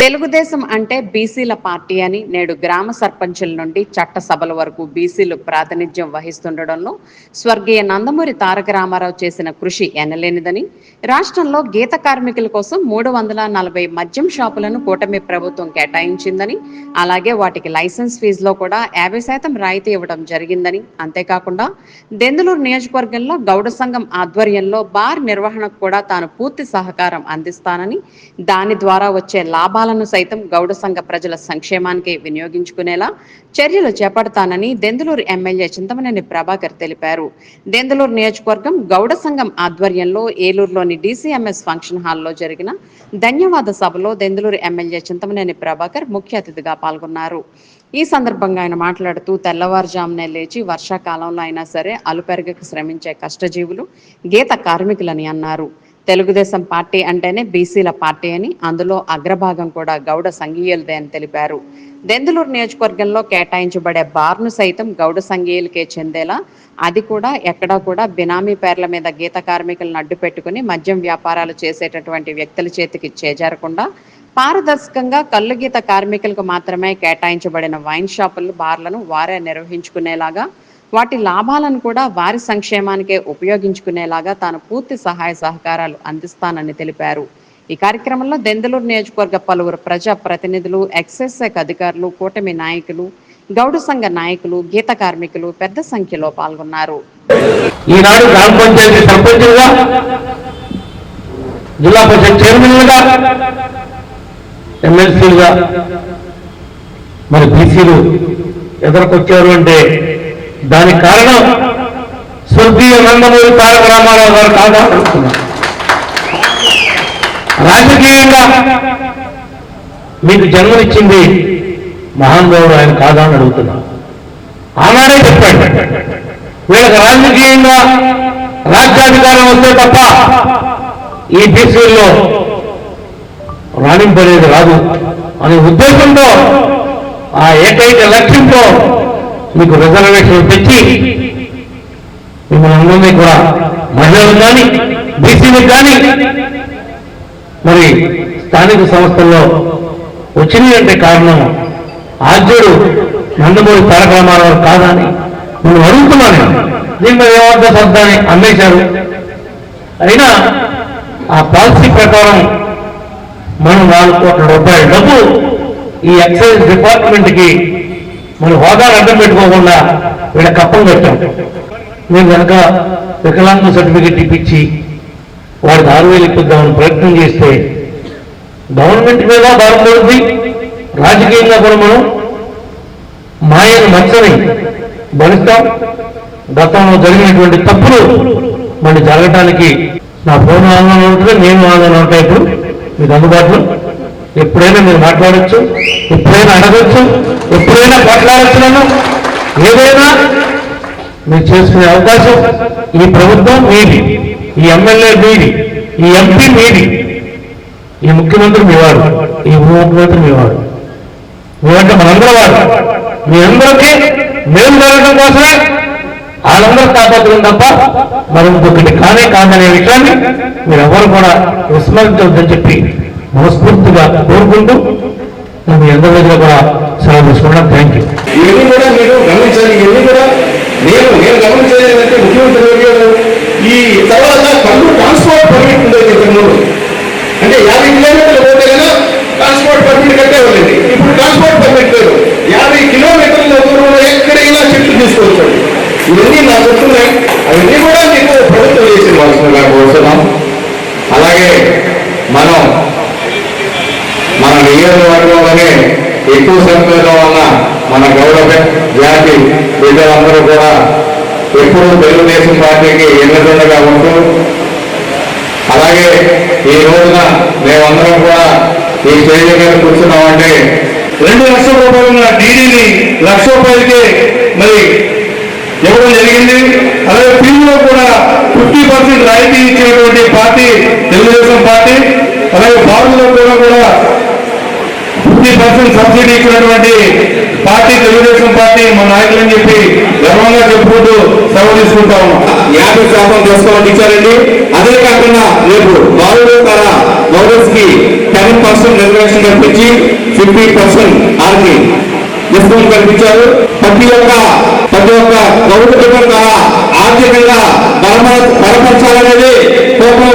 తెలుగుదేశం అంటే బీసీల పార్టీ అని నేడు గ్రామ సర్పంచుల నుండి చట్టసభల వరకు బీసీలు ప్రాతినిధ్యం వహిస్తుండడంలో స్వర్గీయ నందమూరి తారక రామారావు చేసిన కృషి ఎనలేనిదని రాష్ట్రంలో గీత కార్మికుల కోసం మూడు వందల నలభై మద్యం షాపులను కూటమి ప్రభుత్వం కేటాయించిందని అలాగే వాటికి లైసెన్స్ ఫీజులో కూడా యాభై శాతం రాయితీ ఇవ్వడం జరిగిందని. అంతేకాకుండా దెందులూరు నియోజకవర్గంలో గౌడ సంఘం ఆధ్వర్యంలో బార్ నిర్వహణకు కూడా తాను పూర్తి సహకారం అందిస్తానని దాని ద్వారా వచ్చే లాభాలను సైతం గౌడ సంఘ ప్రజల సంక్షేమానికి వినియోగించుకునేలా చర్యలు చేపడతానని దెందులూరు ఎమ్మెల్యే చింతమనేని ప్రభాకర్ తెలిపారు. దెందులూరు నియోజకవర్గం గౌడ సంఘం ఆధ్వర్యంలో ఏలూరులోని డీసీఎంఎస్ ఫంక్షన్ హాల్లో జరిగిన ధన్యవాద సభలో దెందులూరు ఎమ్మెల్యే చింతమనేని ప్రభాకర్ ముఖ్య అతిథిగా పాల్గొన్నారు. ఈ సందర్భంగా ఆయన మాట్లాడుతూ తెల్లవారుజామునే లేచి వర్షాకాలంలో అయినా సరే అలుపెరగకు శ్రమించే కష్టజీవులు గీత కార్మికులని అన్నారు. తెలుగుదేశం పార్టీ అంటేనే బీసీల పార్టీ అని అందులో అగ్రభాగం కూడా గౌడ సంఘీయులదే అని తెలిపారు. దెందులూరు నియోజకవర్గంలో కేటాయించబడే బార్ను సైతం గౌడ సంఘీయులకే చెందేలా అది కూడా ఎక్కడా కూడా బినామీ పేర్ల మీద గీత కార్మికులను అడ్డు పెట్టుకుని మద్యం వ్యాపారాలు చేసేటటువంటి వ్యక్తుల చేతికి చేజారకుండా పారదర్శకంగా కళ్ళు గీత కార్మికులకు మాత్రమే కేటాయించబడిన వైన్ షాపులు బార్లను వారే నిర్వహించుకునేలాగా వాటి లాభాలను కూడా వారి సంక్షేమానికే ఉపయోగించుకునేలాగా తాను పూర్తి సహాయ సహకారాలు అందిస్తానని తెలిపారు. ఈ కార్యక్రమంలో దెందలూరు నియోజకవర్గ పలువురు ప్రజా ప్రతినిధులు ఎక్సైజ్ శాఖ అధికారులు కూటమి నాయకులు గౌడ సంఘ నాయకులు గీత కార్మికులు పెద్ద సంఖ్యలో పాల్గొన్నారు. ఈనాడు గ్రామ పంచాయతీ సర్పంచులుగా జిల్లా పరిషత్ చైర్మన్లుగా ఎమ్మెల్సీలుగా మరి బీసీలు ఎదుర్కొచ్చారు అంటే దానికి కారణం స్వర్గీయ నందమూరి తారక రామారావు గారు కాదా అడుగుతున్నా రాజకీయంగా మీకు జన్మనిచ్చింది మహానుభావుడు ఆయన కాదా అని అడుగుతున్నా. ఆనాడే చెప్పాడు వీళ్ళకి రాజకీయంగా రాజ్యాధికారం వస్తే తప్ప ఈ బీసీల్లో రాణింపనేది రాదు అనే ఉద్దేశంతో ఆ ఏకైక లక్ష్యంతో మీకు రిజర్వేషన్ తెచ్చి మిమ్మల్ని అందరినీ కూడా మహిళలకు కానీ బీసీలకు కానీ మరి స్థానిక సంస్థల్లో వచ్చినాయి కారణం ఆద్యుడు నందమూరి తారక రామారావు కాదా అని నేను. అడుగుతున్నాను దీని మీద ఏమర్థ శబ్దాన్ని అమ్మేశారు. అయినా ఆ పాలసీ ప్రకారం మనం నాలుగు కోట్ల రూపాయల డబ్బు ఈ ఎక్సైజ్ డిపార్ట్మెంట్కి మన హోదాలు అడ్డం పెట్టుకోకుండా వీళ్ళ కప్పం కట్టాం. మేము కనుక వికలాంగ సర్టిఫికెట్ ఇప్పించి వాడికి ఆరు వేలు ఇప్పిద్దామని ప్రయత్నం చేస్తే గవర్నమెంట్ మీద భారం పడుతుంది రాజకీయంగా కూడా మనం మాయను మచ్చని భరిస్తాం. గతంలో జరిగినటువంటి తప్పులు మళ్ళీ జరగటానికి నా ఫోన్ ఆందోళన ఉంటుంది నేను ఆందోళన ఉంటాయి ఇప్పుడు. మీకు అందుబాటులో ఎప్పుడైనా మీరు మాట్లాడచ్చు ఎప్పుడైనా అడగచ్చు ఎప్పుడైనా మాట్లాడచ్చు నేను ఏదైనా మీరు చేసుకునే అవకాశం ఈ ప్రభుత్వం మీది ఈ ఎమ్మెల్యే మీది ఈ ఎంపీ మీది ఈ ముఖ్యమంత్రి మీవాడు ఈ ఉప ముఖ్యమంత్రి మీవాడు మీరంటే మనందరూ వాడు. మీ అందరికీ మేలు జరగడం కోసమే వాళ్ళందరూ కాపాడుతుంది తప్ప మరి ఇంకొకటి కానే కాదనే విషయాన్ని మీరు ఎవరు కూడా విస్మరించవద్దని చెప్పి మనస్ఫూర్తిగా కోరుకుంటూ మీ అందరి దగ్గర కూడా సెలవు తీసుకున్నాను. థ్యాంక్ యూ ఇవన్నీ కూడా మీరు గమనించాలి ఇవన్నీ కూడా నేను నేను గమనించేది ఏంటంటే ముఖ్యమంత్రి గారు ఈ తర్వాత కళ్ళు ట్రాన్స్పోర్ట్ పర్మిట్ ఉండేది ఇంతకుముందు అంటే యాభై కిలోమీటర్లు పోతే కదా ట్రాన్స్పోర్ట్ పర్మిట్ కట్టేవాళ్ళండి ఇప్పుడు ట్రాన్స్పోర్ట్ పర్మిట్ లేదు. యాభై కిలోమీటర్ల దూరంలో ఎక్కడైనా చెట్లు తీసుకోవచ్చు. ఇవన్నీ నాకు వస్తున్నాయి అవన్నీ కూడా మీకు ప్రభుత్వం చేసిన వాళ్ళు నాకు కోరుతున్నాం అలాగే మనం మన నియోజకవర్గంలోనే ఎక్కువ సంఖ్యలో ఉన్న మన గవర్నమెంట్ జాతి ప్రజలందరూ కూడా ఎప్పుడూ తెలుగుదేశం పార్టీకి ఎన్నుకుండగా ఉంటూ అలాగే ఈ రోజున మేమందరం కూడా ఈ స్టేజ్ మీద కూర్చున్నామంటే రెండు లక్షల రూపాయలు ఉన్న డీడీని లక్ష రూపాయలకే మరి ఇవ్వడం జరిగింది. అలాగే ఫీజులో కూడా ఫిఫ్టీ పర్సెంట్ రాయితీ ఇచ్చినటువంటి పార్టీ తెలుగుదేశం పార్టీ అలాగే బారులో కూడా కూడా ఫిఫ్టీ పర్సెంట్ సబ్సిడీ ఇచ్చినటువంటి పార్టీ తెలుగుదేశం పార్టీ మా నాయకులు అని చెప్పి గర్వంగా చెప్పుకుంటూ సెలవు తీసుకుంటా ఉన్నాం. యాభై శాతం తీసుకోవాలని ఇచ్చారండి. అదే కాకుండా రేపు బారులు ధర గౌరవ్స్కి టెన్ పర్సెంట్ రిజర్వేషన్ కల్పించి ఫిఫ్టీ పర్సెంట్ ఆర్కి డిస్కౌంట్ కల్పించారు. ప్రతి ఒక్క ప్రతి ఒక్క గౌరవ ఆర్థికంగా బలపరచాలనేది కోపం